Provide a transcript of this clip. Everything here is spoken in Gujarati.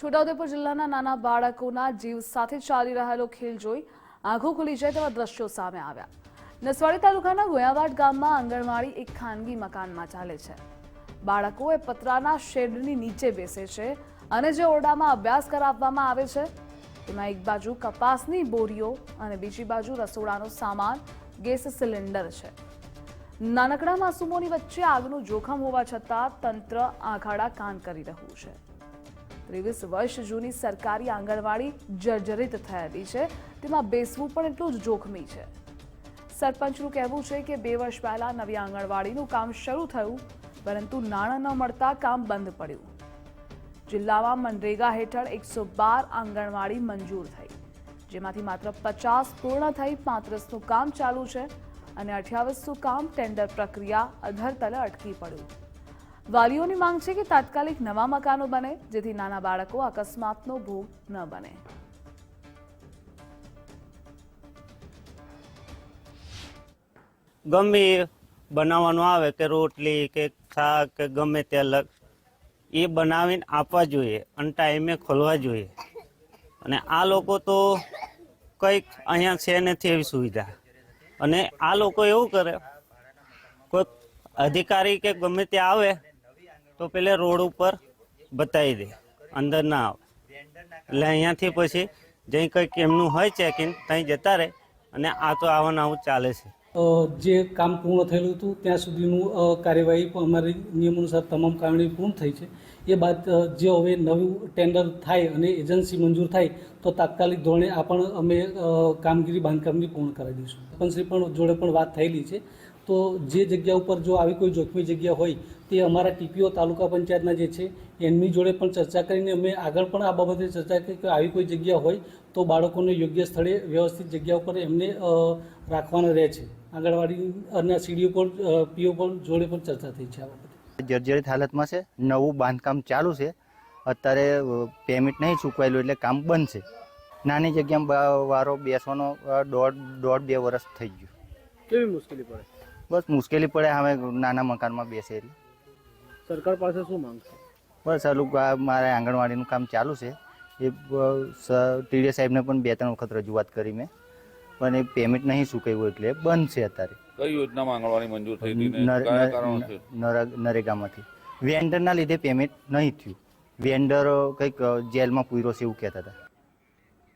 છોટાઉદેપુર જિલ્લાના નાના બાળકોના જીવ સાથે ચાલી રહેલો ખેલ જોઈ આંખો ખુલી જાય તેવા દ્રશ્યો સામે આવ્યા. નસવાડી તાલુકાના ગોયાવાડ ગામમાં આંગણવાડી એક ખાનગી મકાનમાં ચાલે છે. બાળકો એ પતરાના શેડની નીચે બેસે છે અને જે ઓરડામાં અભ્યાસ કરાવવામાં આવે છે, તેમાં એક બાજુ કપાસની બોરીઓ અને બીજી બાજુ રસોડાનો સામાન, ગેસ સિલિન્ડર છે. નાનકડા માસૂમોની વચ્ચે આગનું જોખમ હોવા છતાં તંત્ર આઘાડા કાન કરી રહ્યું છે. ત્રેવીસ વર્ષ જૂની સરકારી આંગણવાડી જર્જરિત થયેલી છે. તેમાં બેસવું પણ એટલું જ જોખમી છે. સરપંચનું કહેવું છે કે બે વર્ષ પહેલા નવી આંગણવાડીનું કામ શરૂ થયું, પરંતુ નાણાં ન મળતા કામ બંધ પડ્યું. જિલ્લામાં મનરેગા હેઠળ એકસો બાર આંગણવાડી મંજૂર થઈ, જેમાંથી માત્ર પચાસ પૂર્ણ થઈ પાંત્રીસનું કામ ચાલુ છે અને અઠ્યાવીસનું કામ ટેન્ડર પ્રક્રિયા અધરતલે અટકી પડ્યું. વાલીઓની માંગ છે કે તાત્કાલિક નવા મકાનો બને, જેથી નાના બાળકો અકસ્માતનો ભોગ ન બને. ગમે બનાવવાનું આવે કે રોટલી કે શાક કે ગમે તે અલગ, એ બનાવીને આપવા જોઈએ અને ટાઈમે ખોલવા જોઈએ. અને આ લોકો તો કંઈક અહીંયા છે નથી એવી સુવિધા. અને આ લોકો એવું કરે, કોઈ અધિકારી કે ગમે તે આવે તો પેલે રોડ ઉપર બતાવી દે, અંદર ના આવે. એટલે અહીંયાથી પછી જઈ કંઈક એમનું હોય ચેકિંગ ત્યાં જતા રહે અને આ તો આવું આવું ચાલે છે. જે કામ પૂર્ણ થયેલું હતું, ત્યાં સુધીનું કાર્યવાહી પણ અમારી નિયમ અનુસાર તમામ કામગીરી પૂર્ણ થઈ છે. એ બાદ જે હવે નવું ટેન્ડર થાય અને એજન્સી મંજૂર થાય, તો તાત્કાલિક ધોરણે આ પણ અમે કામગીરી, બાંધકામની પૂર્ણ કરાવી દઈશું. પંચશ્રી પણ જોડે પણ વાત થયેલી છે. તો જે જગ્યા ઉપર જો આવી કોઈ જોખમી જગ્યા હોય તે અમારા ટીપીઓ તાલુકા પંચાયતના જે છે એમની જોડે પણ ચર્ચા કરીને અમે આગળ પણ આ બાબતે ચર્ચા કરી કે આવી કોઈ જગ્યા હોય તો બાળકોને યોગ્ય સ્થળે વ્યવસ્થિત જગ્યા ઉપર એમને રાખવાના રહે છે. આંગણવાડી અને સીડીઓ પર પીઓ પર જોડે પણ ચર્ચા થઈ છે આ બાબતે. જર્જરિત હાલતમાં છે નવું બાંધકામ ચાલુ છે અત્યારે પેમેન્ટ નહીં ચૂકવાયેલું એટલે કામ બંધ છે. નાની જગ્યામાં વારો બેસવાનો દોઢ દોઢ બે વર્ષ થઈ ગયું. કેવી મુશ્કેલી પડે? બસ મુશ્કેલી પડે હવે નાના મકાનમાં બેસે એટલે સરકાર પાસે શું માંગશે બસ આ લોકો મારે આંગણવાડીનું કામ ચાલુ છે. એ ટીડીએ સાહેબને પણ બે ત્રણ વખત રજૂઆત કરી મેં. પણ એ પેમેન્ટ નહીં ચૂકવ્યું એટલે બંધ છે અત્યારે. કઈ યોજનામાં આંગણવાડી મંજૂર થઈ હતી નરેગામાંથી. વેન્ડરના લીધે પેમેન્ટ નહીં થયું. વેન્ડર કંઈક જેલમાં પૂર્યો છે એવું કહેતા હતા.